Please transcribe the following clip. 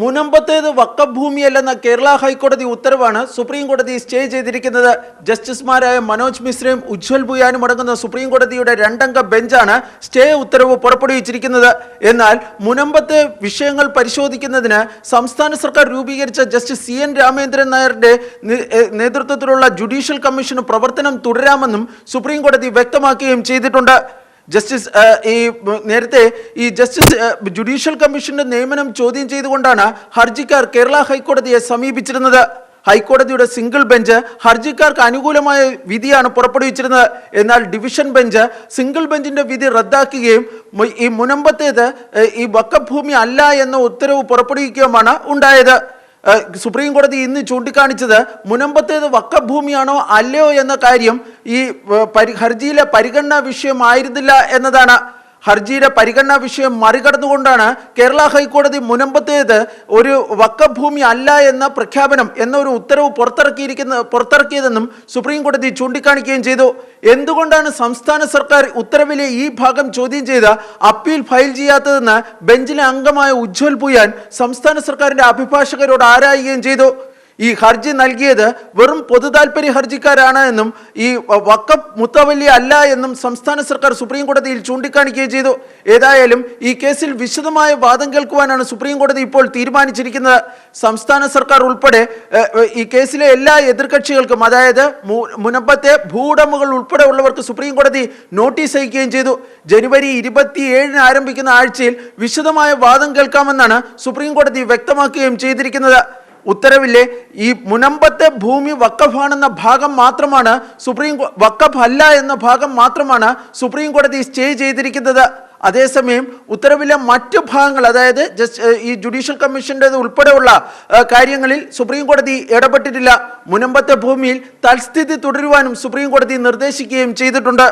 മുനമ്പത്തേത് വക്കഫ് ഭൂമിയല്ലെന്ന കേരള ഹൈക്കോടതി ഉത്തരവാണ് സുപ്രീം കോടതി സ്റ്റേ ചെയ്തിരിക്കുന്നത്. ജസ്റ്റിസുമാരായ മനോജ് മിശ്രയും ഉജ്വൽ ബുയാനും അടങ്ങുന്ന സുപ്രീം കോടതിയുടെ രണ്ടംഗ ബെഞ്ചാണ് സ്റ്റേ ഉത്തരവ് പുറപ്പെടുവിച്ചിരിക്കുന്നത്. എന്നാൽ മുനമ്പത്തെ വിഷയങ്ങൾ പരിശോധിക്കുന്നതിന് സംസ്ഥാന സർക്കാർ രൂപീകരിച്ച ജസ്റ്റിസ് സി എൻ രാമേന്ദ്രൻ നായരുടെ നേതൃത്വത്തിലുള്ള ജുഡീഷ്യൽ കമ്മീഷന് പ്രവർത്തനം തുടരാമെന്നും സുപ്രീം കോടതി വ്യക്തമാക്കുകയും ചെയ്തിട്ടുണ്ട്. ജസ്റ്റിസ് ആ, ഈ നേരത്തെ ഈ ജസ്റ്റിസ് ജുഡീഷ്യൽ കമ്മീഷന്റെ നിയമനം ചോദ്യം ചെയ്തുകൊണ്ടാണ് ഹർജിക്കാർ കേരള ഹൈക്കോടതിയെ സമീപിച്ചിരുന്നത്. ഹൈക്കോടതിയുടെ സിംഗിൾ ബെഞ്ച് ഹർജിക്കാർക്ക് അനുകൂലമായ വിധിയാണ് പുറപ്പെടുവിച്ചിരുന്നത്. എന്നാൽ ഡിവിഷൻ ബെഞ്ച് സിംഗിൾ ബെഞ്ചിന്റെ വിധി റദ്ദാക്കുകയും ഈ മുനമ്പത്തേത് ഈ വക്കഭൂമി അല്ല എന്ന ഉത്തരവ് പുറപ്പെടുവിക്കുകയുമാണ് ഉണ്ടായത്. സുപ്രീം കോടതി ഇന്ന് ചൂണ്ടിക്കാണിച്ചത് മുനമ്പത്തേത് വക്കഭൂമിയാണോ അല്ലയോ എന്ന കാര്യം ഈ ഹർജിയിലെ പരിഗണനാ വിഷയമായിരുന്നില്ല എന്നതാണ് ഹർജിയുടെ പരിഗണനാ വിഷയം മറികടന്നുകൊണ്ടാണ് കേരള ഹൈക്കോടതി മുനമ്പത്തേത് ഒരു വക്കഭൂമി അല്ല എന്ന പ്രഖ്യാപനം എന്ന ഒരു ഉത്തരവ് പുറത്തിറക്കിയിരിക്കുന്ന പുറത്തിറക്കിയതെന്നും സുപ്രീം കോടതി ചൂണ്ടിക്കാണിക്കുകയും ചെയ്തു. എന്തുകൊണ്ടാണ് സംസ്ഥാന സർക്കാർ ഉത്തരവിലെ ഈ ഭാഗം ചോദ്യം ചെയ്ത് അപ്പീൽ ഫയൽ ചെയ്യാത്തതെന്ന് ബെഞ്ചിലെ അംഗമായ ഉജ്ജ്വൽ പുയാൻ സംസ്ഥാന സർക്കാരിന്റെ അഭിഭാഷകരോട് ആരായുകയും ചെയ്തു. ഈ ഹർജി നൽകിയത് വെറും പൊതുതാൽപര്യ ഹർജിക്കാരാണ് എന്നും ഈ വക്കപ്പ് മുത്തവല്ലി അല്ല എന്നും സംസ്ഥാന സർക്കാർ സുപ്രീം കോടതിയിൽ ചൂണ്ടിക്കാണിക്കുകയും ചെയ്തു. ഏതായാലും ഈ കേസിൽ വിശദമായ വാദം കേൾക്കുവാനാണ് സുപ്രീം കോടതി ഇപ്പോൾ തീരുമാനിച്ചിരിക്കുന്നത്. സംസ്ഥാന സർക്കാർ ഉൾപ്പെടെ ഈ കേസിലെ എല്ലാ എതിർകക്ഷികൾക്കും അതായത് മുനമ്പത്തെ ഭൂവുടമകൾ ഉൾപ്പെടെ ഉള്ളവർക്ക് സുപ്രീം കോടതി നോട്ടീസ് അയക്കുകയും ചെയ്തു. ജനുവരി ഇരുപത്തിയേഴിന് ആരംഭിക്കുന്ന ആഴ്ചയിൽ വിശദമായ വാദം കേൾക്കാമെന്നാണ് സുപ്രീം കോടതി വ്യക്തമാക്കുകയും ചെയ്തിരിക്കുന്നത്. ഉത്തരവിലെ ഈ മുനമ്പത്തെ ഭൂമി വക്കഫാണെന്ന ഭാഗം മാത്രമാണ് സുപ്രീം വക്കഫ് അല്ല എന്ന ഭാഗം മാത്രമാണ് സുപ്രീം കോടതി സ്റ്റേ ചെയ്തിരിക്കുന്നത്. അതേസമയം ഉത്തരവിലെ മറ്റു ഭാഗങ്ങൾ അതായത് ജസ്റ്റ് ഈ ജുഡീഷ്യൽ കമ്മീഷന്റെ ഉൾപ്പെടെയുള്ള കാര്യങ്ങളിൽ സുപ്രീം കോടതി ഇടപെട്ടിട്ടില്ല. മുനമ്പത്തെ ഭൂമിയിൽ തൽസ്ഥിതി തുടരുവാനും സുപ്രീം കോടതി നിർദ്ദേശിക്കുകയും ചെയ്തിട്ടുണ്ട്.